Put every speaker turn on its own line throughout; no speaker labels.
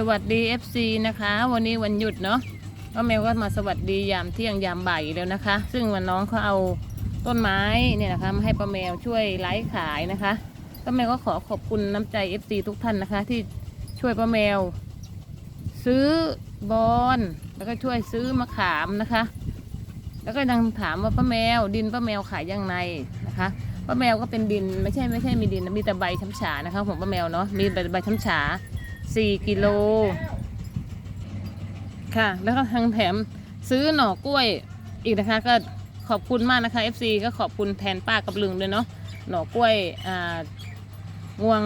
สวัสดี FC นะคะ วันนี้วันหยุดเนาะป้าแมวก็มาสวัสดียามเที่ยงยามบ่ายแล้วนะคะ ซึ่งวันน้องเขาเอาต้นไม้เนี่ยนะคะมาให้ป้าแมวช่วยไลฟ์ขายนะคะป้าแมวก็ขอขอบคุณน้ำใจ FC ทุกท่านนะคะ ที่ช่วยป้าแมว ซื้อบอนแล้วก็ช่วยซื้อมะขามนะคะ แล้วก็ยังถามว่าป้าแมว ดินป้าแมวขายยังไงนะคะป้าแมวก็เป็นดินไม่ใช่ไม่ใช่มีดินมีแต่ใบช้ำฉานะคะผมป้าแมวเนาะมีแต่ใบช้ำฉา สี่กิโล ค่ะ แล้วก็ทางแถมซื้อหน่อกล้วยอีกนะคะ ก็ขอบคุณมากนะคะ FC ก็ขอบคุณแทนป้ากับลุงด้วยเนาะหน่อกล้วยอ่างวง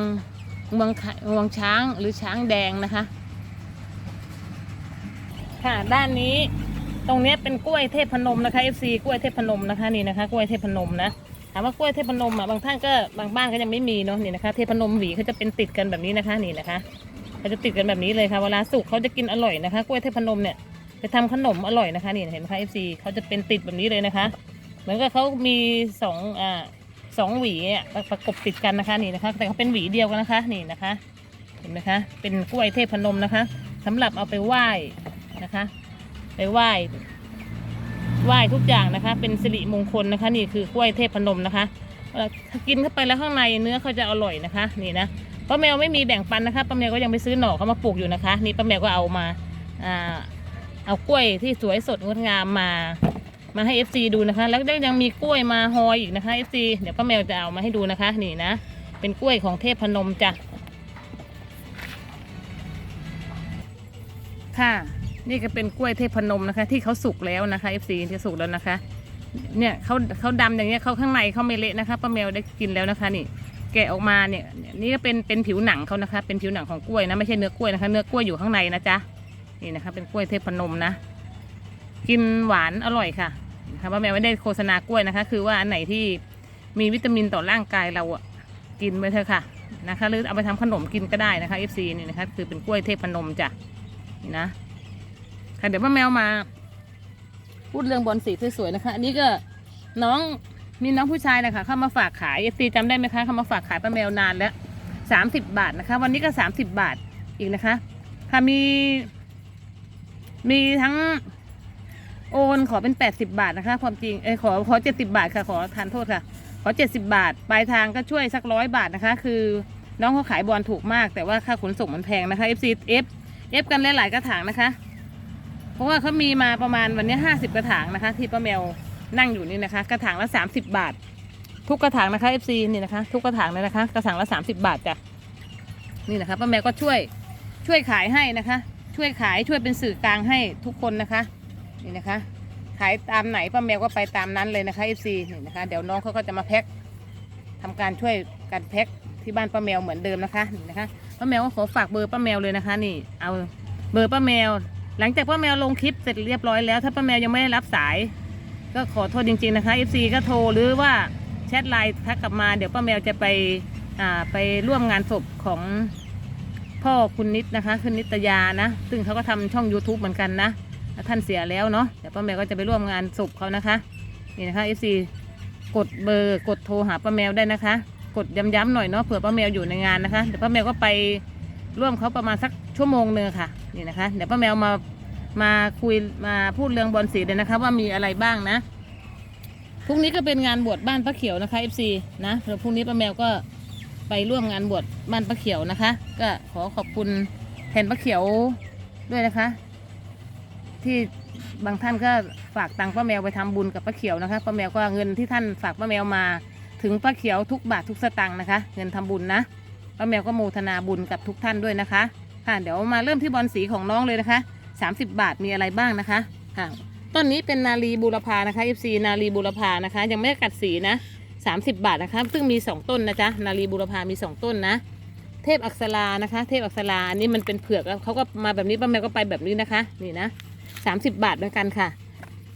งวงขงวงช้างหรือช้างแดงนะคะ ค่ะด้านนี้ตรงนี้เป็นกล้วยเทพนมนะคะ FC กล้วยเทพนมนะคะนี่นะคะ กล้วยเทพนมนะถามว่ากล้วยเทพนมอะบางท่านก็บางบ้านก็ยังไม่มีเนาะนี่นะคะ เทพนมหวีเขาจะเป็นติดกันแบบนี้นะคะนี่นะคะ เขาจะติดกันแบบนี้เลยค่ะเวลาสุกเขาจะกินอร่อยนะคะกล้วยเทพนมเนี่ยไปทำขนมอร่อยนะคะนี่เห็นไหมคะเอฟซีเขาจะเป็นติดแบบนี้เลยนะคะเหมือนกับเขามีสองอ่าสองหวีอะประกบติดกันนะคะนี่นะคะแต่เขาเป็นหวีเดียวกันนะคะนี่นะคะ เห็นไหมคะเป็นกล้วยเทพนมนะคะสำหรับเอาไปไหว้นะคะ ไปไหว้ไหว้ทุกอย่างนะคะ เป็นสิริมงคลนะคะ นี่คือกล้วยเทพนมนะคะ เวลากินเข้าไปแล้วข้างในเนื้อเขาจะอร่อยนะคะนี่นะป้าแมวไม่มีแบ่งปันนะคะป้าแมวก็ยังไปซื้อหน่อเขามาปลูกอยู่นะคะ นี่ป้าแมวก็เอามาอ่าเอากล้วยที่สวยสดงดงามมามาให้ FC ดูนะคะ แล้วก็ยังมีกล้วยมาฮอยอีกนะคะ FC เดี๋ยวป้าแมวจะเอามาให้ดูนะคะ นี่นะ เป็นกล้วยของเทพพนมจ้ะค่ะ นี่ก็เป็นกล้วยเทพพนมนะคะ ที่เขาสุกแล้วนะคะ FC ที่สุกแล้วนะคะ เนี่ยเขาเขาดำอย่างเงี้ยเขาข้างในเขาไม่เละนะคะป้าแมวได้กินแล้วนะคะนี่ แกะออกมาเนี่ยนี่ก็เป็นเป็นผิวหนังเขานะคะ เป็นผิวหนังของกล้วยนะไม่ใช่เนื้อกล้วยนะคะ เนื้อกล้วยอยู่ข้างในนะจ๊ะนี่นะคะ เป็นกล้วยเทพนมนะ กินหวานอร่อยค่ะนะคะป้าแมวไม่ได้โฆษณากล้วยนะคะ คือว่าอันไหนที่มีวิตามินต่อร่างกายเราอะกินไปเถอะค่ะนะคะหรือเอาไปทำขนมกินก็ได้นะคะ FC นี่นะคะคือเป็นกล้วยเทพนมจ้ะนี่นะค่ะเดี๋ยวป้าแมวมา พูดเรื่องบอลสีสวยๆนะคะ อันนี้ก็น้องมีน้องผู้ชายนะคะเข้ามาฝากขายเอฟซีจำได้ไหมคะเข้ามาฝากขายป้าแมวนานแล้วสามสิบบาทนะคะ วันนี้ก็สามสิบบาทอีกนะคะ ค่ะมี มีทั้งโอนขอเป็นแปดสิบาทนะคะ ความจริงเออขอขอเจ็ดสิบาทค่ะขอทานโทษค่ะ ขอเจ็ดสิบาท ปลายทางก็ช่วยสักร้อยบาทนะคะ คือน้องเขาขายบอลถูกมาก แต่ว่าค่าขนส่งมันแพงนะคะ FC F F กันหลายๆกระถางนะคะ ราะว่าเขามีมาประมาณวันนี้ห้าสิบกระถางนะคะ ที่ป้าแมวนั่งอยู่นี่นะคะ กระถางละสามสิบบาท ทุกกระถางนะคะ FC นี่นะคะ ทุกกระถางเลยนะคะ กระถางละสามสิบบาทจ้ะนี่นะคะป้าแมวก็ช่วยช่วยขายให้นะคะ ช่วยขายช่วยเป็นสื่อกลางให้ทุกคนนะคะนี่นะคะ ขายตามไหนป้าแมวก็ไปตามนั้นเลยนะคะ FC นี่นะคะ เดี๋ยวน้องเขาก็จะมาแพ็คทำการช่วยการแพ็คที่บ้านป้าแมวเหมือนเดิมนะคะนี่นะคะป้าแมวก็ขอฝากเบอร์ป้าแมวเลยนะคะ นี่เอาเบอร์ป้าแมว หลังจากป้าแมวลงคลิปเสร็จเรียบร้อยแล้ว ถ้าป้าแมวยังไม่ได้รับสาย ก็ขอโทษจริง ๆนะคะ FC ก็โทรหรือว่าแชทไลน์ทักกลับมาเดี๋ยวป้าแมวจะไปไปร่วมงานศพของพ่อคุณนิดนะคะคุณนิตยานะ ซึ่งเขาก็ทำช่อง YouTube เหมือนกันนะ ท่านเสียแล้วเนาะเดี๋ยวป้าแมวก็จะไปร่วมงานศพเขานะคะนี่นะคะ FC กดเบอร์กดโทรหาป้าแมวได้นะคะ กดย้ำๆหน่อยเนาะเผื่อป้าแมวอยู่ในงานนะคะเดี๋ยวป้าแมวก็ไปร่วมเขาประมาณสัก ชั่วโมงหนึ่งค่ะนี่นะคะ เดี๋ยวป้าแมวมามาคุยมาพูดเรื่องบอลสีเลยนะคะ ว่ามีอะไรบ้างนะพรุ่งนี้ก็เป็นงานบวชบ้านป้าเขียวนะคะ FC นะแล้วพรุ่งนี้ป้าแมวก็ไปร่วมงานบวชบ้านป้าเขียวนะคะ ก็ขอขอบคุณแทนป้าเขียวด้วยนะคะ ที่บางท่านก็ฝากตังค์ป้าแมวไปทำบุญกับป้าเขียวนะคะป้าแมวก็เงินที่ท่านฝากป้าแมวมาถึงป้าเขียวทุกบาททุกสตางค์นะคะ เงินทำบุญนะป้าแมวก็โมทนาบุญกับทุกท่านด้วยนะคะ ค่ะเดี๋ยวมาเริ่มที่บอลสีของน้องเลยนะคะ 30 บาทมีอะไรบ้างนะคะค่ะต้นนี้เป็นนาลีบูรพานะคะ FC นาลีบูรพานะคะ ยังไม่ได้กัดสีนะ 30 บาทนะคะซึ่งมี 2 ต้นนะจ๊ะนาลีบูรพามี 2 ต้นนะ เทพอักษรานะคะ เทพอักษราอันนี้มันเป็นเผือกแล้วเขาก็มาแบบนี้ป้าแมวก็ไปแบบนี้นะคะนี่นะ30 บาทเหมือนกันค่ะ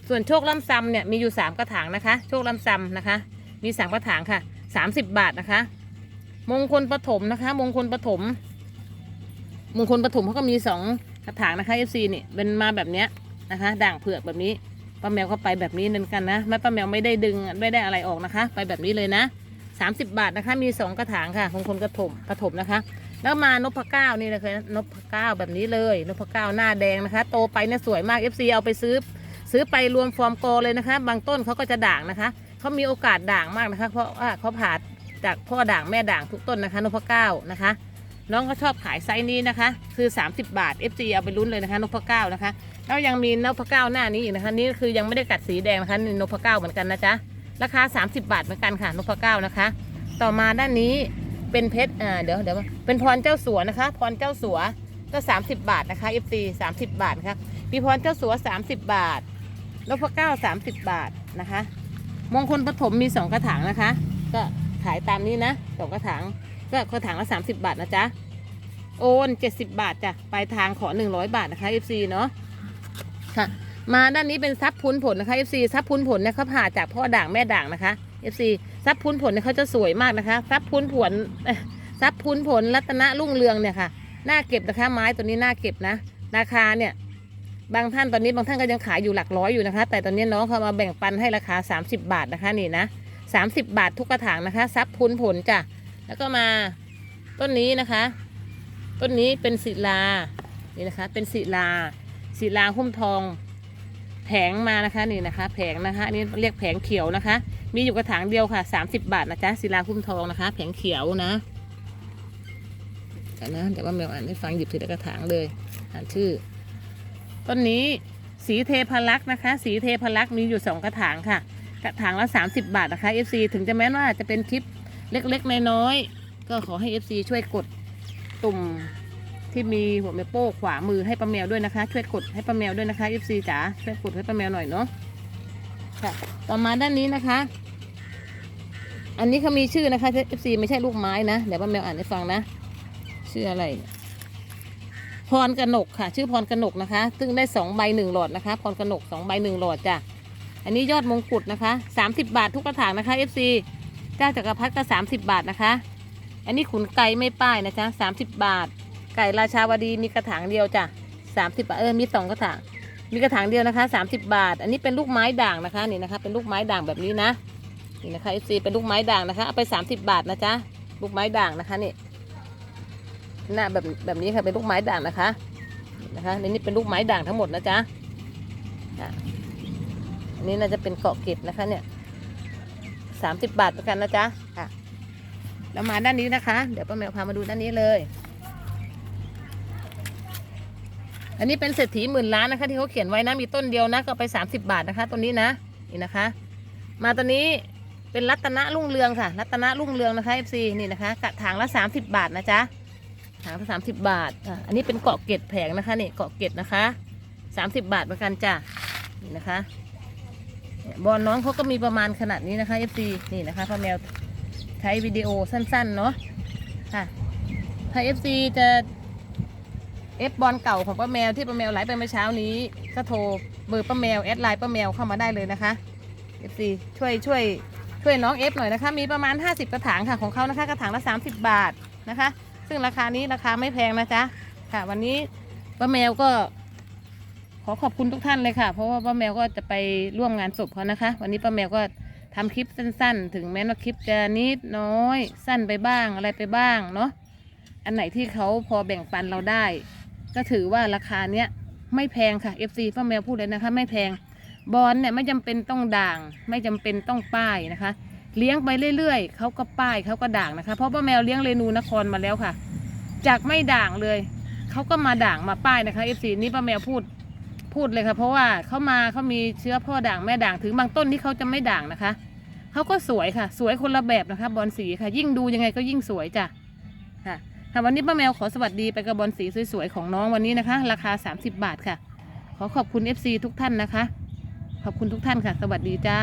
ส่วนโชคล่ำซำเนี่ยมีอยู่ 3 กระถางนะคะ โชคล่ำซำนะคะ มีสามกระถางค่ะ 30 บาทนะคะ มงคลปฐมนะคะ มงคลปฐม มงคลปฐมเขาก็มีสองกระถางนะคะ FC นี่เป็นมาแบบเนี้ยนะคะ ด่างเผือกแบบนี้ป้าแมวก็ไปแบบนี้เหมือนกันนะไม่ป้าแมวไม่ได้ดึงไม่ได้อะไรออกนะคะ ไปแบบนี้เลยนะ 30 บาทนะคะ มีสองกระถางค่ะมงคลกระถมปฐมนะคะ แล้วมานพเก้านี่เลยนพเก้าแบบนี้เลยนพเก้าหน้าแดงนะคะ โตไปเนี่ยสวยมาก FC เอาไปซื้อ ซื้อไปรวมฟอร์มโกเลยนะคะ บางต้นเขาก็จะด่างนะคะเขามีโอกาสด่างมากนะคะ เพราะว่าเขาผ่าจากพ่อด่างแม่ด่างทุกต้นนะคะนพเก้านะคะ น้องเขาชอบขายไซส์นี้นะคะ คือ 30 บาท FC เอาไปลุ้นเลยนะคะนพเก้านะคะ แล้วยังมีนพเก้าหน้านี้อีกนะคะ นี่คือยังไม่ได้กัดสีแดงนะคะนี่นพเก้าเหมือนกันนะจ๊ะ ราคา 30 บาทเหมือนกันค่ะนพเก้านะคะ ต่อมาด้านนี้เป็นเพชร อ่า เดี๋ยวเดี๋ยวเป็นพรเจ้าสัวนะคะ พรเจ้าสัวก็ 30 บาทนะคะ FC 30 บาทนะคะมีพรเจ้าสัว 30 บาทนพเก้า30 บาทนะคะ มงคลปฐมมี 2 กระถางนะคะ ก็ขายตามนี้นะสองกระถาง ก็กระถางละ30 บาทนะจ๊ะ โอน70 บาทจ้ะปลายทางขอ 100 บาทนะคะ FC เนาะค่ะ มาด้านนี้เป็นซับพุนผลนะคะ FC ซับพุนผลเนี่ยเขาผ่าจากพ่อด่างแม่ด่างนะคะ FC ซับพุนผลเนี่ยเขาจะสวยมากนะคะซับพุนผลซับพุนผลรัตนรุ่งเรืองเนี่ยค่ะน่าเก็บนะคะไม้ตัวนี้น่าเก็บนะราคาเนี่ยบางท่านตอนนี้บางท่านก็ยังขายอยู่หลักร้อยอยู่นะคะ แต่ตอนนี้น้องเขามาแบ่งปันให้ราคา 30 บาทนะคะนี่นะ30 บาททุกกระถางนะคะซับพุนผลจ้ะ แล้วก็มาต้นนี้นะคะ ต้นนี้เป็นศิลา นี่นะคะ เป็นศิลา ศิลาหุ้มทอง แผงมานะคะนี่นะคะ แผงนะคะอันนี้เรียกแผงเขียวนะคะ มีอยู่กระถางเดียวค่ะ 30 บาทนะจ๊ะศิลาหุ้มทองนะคะ แผงเขียวนะเดี๋ยวนะเดี๋ยวว่าแมวอ่านให้ฟังหยิบถือกระถางเลยอ่านชื่อ ต้นนี้สีเทพลักษ์นะคะ สีเทพลักษ์มีอยู่สองกระถางค่ะ กระถางละ30 บาทนะคะ FC ถึงจะแม้ว่าจะเป็นคลิป เล็กๆน้อยๆก็ขอให้ FC ช่วยกดตุ่มที่มีหัวแม่โป้ขวามือให้ป้าแมวด้วยนะคะ ช่วยกดให้ป้าแมวด้วยนะคะ FC จ๋าช่วยกดให้ป้าแมวหน่อยเนาะค่ะ ต่อมาด้านนี้นะคะ อันนี้เขามีชื่อนะคะ FC ไม่ใช่ลูกไม้นะเดี๋ยวป้าแมวอ่านให้ฟังนะ ชื่ออะไรพรกนกค่ะ ชื่อพรกนกนะคะ ซึ่งได้สองใบหนึ่งหลอดนะคะพรกนกสองใบหนึ่งหลอดจ้ะอันนี้ยอดมงกุฎนะคะ30บาททุกกระถางนะคะ FC เจ้าจักรพรรดิก็30บาทนะคะ อันนี้ขุนไก่ไม่ป้ายนะจ๊ะ30บาท ไก่ราชาวดีมีกระถางเดียวจ้ะ30บาทเออมีสองกระถาง มีกระถางเดียวนะคะ30บาท อันนี้เป็นลูกไม้ด่างนะคะนี่นะคะ เป็นลูกไม้ด่างแบบนี้นะนี่นะคะ FC เป็นลูกไม้ด่างนะคะเอาไป30บาทนะจ๊ะลูกไม้ด่างนะคะนี่หน้าแบบแบบนี้ค่ะเป็นลูกไม้ด่างนะคะนะคะในนี้เป็นลูกไม้ด่างทั้งหมดนะจ๊ะอะอันนี้น่าจะเป็นเกาะเก็บนะคะเนี่ย สามสิบบาทเหมือนกันนะจ๊ะค่ะแล้วมาด้านนี้นะคะ เดี๋ยวป้าแมวพามาดูด้านนี้เลย อันนี้เป็นเศรษฐีหมื่นล้านนะคะ ที่เขาเขียนไว้นะมีต้นเดียวนะก็ไปสามสิบบาทนะคะต้นนี้นะนี่นะคะ มาตัวนี้เป็นรัตนรุ่งเรืองค่ะ รัตนรุ่งเรืองนะคะ FC นี่นะคะกระถางละสามสิบบาทนะจ๊ะถางละสามสิบบาทอะอันนี้เป็นเกาะเกร็ดแผงนะคะนี่เกาะเกร็ดนะคะสามสิบบาทเหมือนกันจ้ะนี่นะคะ บอลน้องเขาก็มีประมาณขนาดนี้นะคะ FC นี่นะคะพ่อแมวใช้วิดีโอสั้นๆเนาะค่ะถ้า FC จะเอฟบอลเก่าของป้าแมวที่ป้าแมวไลฟ์ไปเมื่อเช้านี้ ก็โทรเบอร์ป้าแมวแอดไลน์ป้าแมวเข้ามาได้เลยนะคะ FC ช่วยช่วยช่วยน้องเอฟหน่อยนะคะ มีประมาณ 50 กระถางค่ะของเขานะคะกระถางละ 30 บาทนะคะ ซึ่งราคานี้ราคาไม่แพงนะจ๊ะค่ะ วันนี้ป้าแมวก็ ขอขอบคุณทุกท่านเลยค่ะ เพราะว่าป้าแมวก็จะไปร่วมงานศพเขานะคะ วันนี้ป้าแมวก็ทำคลิปสั้น ๆ ถึงแม้ว่าคลิปจะนิดน้อย สั้นไปบ้างอะไรไปบ้างเนาะอันไหนที่เขาพอแบ่งปันเราได้ ก็ถือว่าราคาเนี้ยไม่แพงค่ะ FC ป้าแมวพูดเลยนะคะ ไม่แพงบอลเนี่ยไม่จำเป็นต้องด่าง ไม่จำเป็นต้องป้ายนะคะ เลี้ยงไปเรื่อยๆเขาก็ป้ายเขาก็ด่างนะคะ เพราะป้าแมวเลี้ยงเรนูนครมาแล้วค่ะ จากไม่ด่างเลยเขาก็มาด่างมาป้ายนะคะ FC นี่ป้าแมวพูด พูดเลยค่ะ เพราะว่าเขามาเขามีเชื้อพ่อด่างแม่ด่างถึงบางต้นที่เขาจะไม่ด่างนะคะเขาก็สวยค่ะ สวยคนละแบบนะคะบอลสีค่ะ ยิ่งดูยังไงก็ยิ่งสวยจ้ะค่ะค่ะวันนี้ป้าแมวขอสวัสดีไปกับบอลสีสวยๆของน้องวันนี้นะคะ ราคา 30 บาทค่ะ ขอขอบคุณ FC ทุกท่านนะคะ ขอบคุณทุกท่านค่ะ สวัสดีจ้า